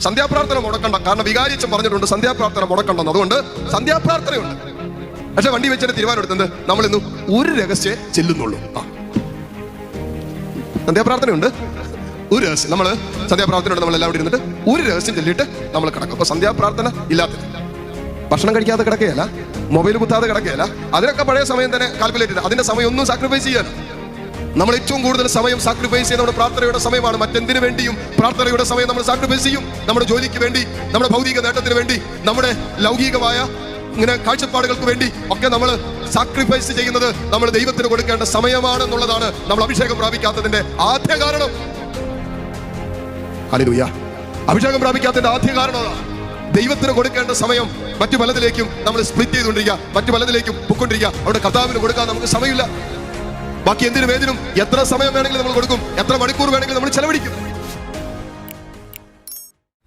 സന്ധ്യാപ്രാർത്ഥന മുടക്കണ്ട. കാരണം വികാരിച്ചൻ പറഞ്ഞിട്ടുണ്ട് സന്ധ്യാപ്രാർത്ഥന മുടക്കണ്ടെന്ന്. അതുകൊണ്ട് സന്ധ്യാപ്രാർത്ഥനയുണ്ട്. പക്ഷെ വണ്ടി വെച്ചിട്ട് തീരുമാനം എടുത്തത് നമ്മൾ ഇന്ന് ഒരു രഹസ്യ ചെല്ലുന്നുള്ളൂ. സന്ധ്യാപ്രാർത്ഥനയുണ്ട്? ഒരു രഹസ്യം. നമ്മൾ സന്ധ്യാപ്രാർത്ഥനയുണ്ട് നമ്മൾ എല്ലാവരും ഇരുന്നിട്ട് ഒരു രഹസ്യം ചെല്ലിയിട്ട് നമ്മൾ കിടക്കും. അപ്പൊ സന്ധ്യാപ്രാർത്ഥന ഇല്ലാത്തത്. ഭക്ഷണം കഴിക്കാതെ കിടക്കുകയല്ല. മൊബൈൽ കുത്താതെ കിടക്കുകയല്ല. അതിനൊക്കെ പഴയ സമയം തന്നെ കാൽക്കുലേറ്റ് ചെയ്ത്. അതിന്റെ സമയം ഒന്നും സാക്രിഫൈസ് ചെയ്യാൻ നമ്മൾ ഏറ്റവും കൂടുതൽ സമയം സാക്രിഫൈസ് ചെയ്യുന്ന നമ്മുടെ പ്രാർത്ഥനയുടെ സമയമാണ്. മറ്റെന്തിനു വേണ്ടിയും പ്രാർത്ഥനയുടെ സമയം നമ്മൾ സാക്രിഫൈസ് ചെയ്യും. നമ്മുടെ ജോലിക്ക് വേണ്ടി നമ്മുടെ ഭൗതിക നേട്ടത്തിന് വേണ്ടി നമ്മുടെ ലൗകികമായ ഇങ്ങനെ കാഴ്ചപ്പാടുകൾക്ക് വേണ്ടി ഒക്കെ നമ്മൾ സാക്രിഫൈസ് ചെയ്യുന്നത് നമ്മൾ ദൈവത്തിന് കൊടുക്കേണ്ട സമയമാണെന്നുള്ളതാണ് നമ്മൾ അഭിഷേകം പ്രാപിക്കാത്തതിന്റെ ആദ്യ കാരണം. ഹല്ലേലൂയ അഭിഷേകം പ്രാപിക്കാത്തതിന്റെ ആദ്യ കാരണം ദൈവത്തിന് കൊടുക്കേണ്ട സമയം മറ്റു പലതിലേക്കും നമ്മൾ സ്പ്ലിറ്റ് ചെയ്തുകൊണ്ടിരിക്കുക മറ്റു പലതിലേക്കും പൊക്കൊണ്ടിരിക്കുക അവിടെ കർത്താവിന് കൊടുക്കാൻ നമുക്ക് സമയമില്ല. ബാക്കി എന്തിനും ഏതിനും എത്ര സമയം വേണമെങ്കിലും നമ്മൾ കൊടുക്കും? എത്ര മണിക്കൂർ വേണമെങ്കിലും നമ്മൾ ചെലവഴിക്കും?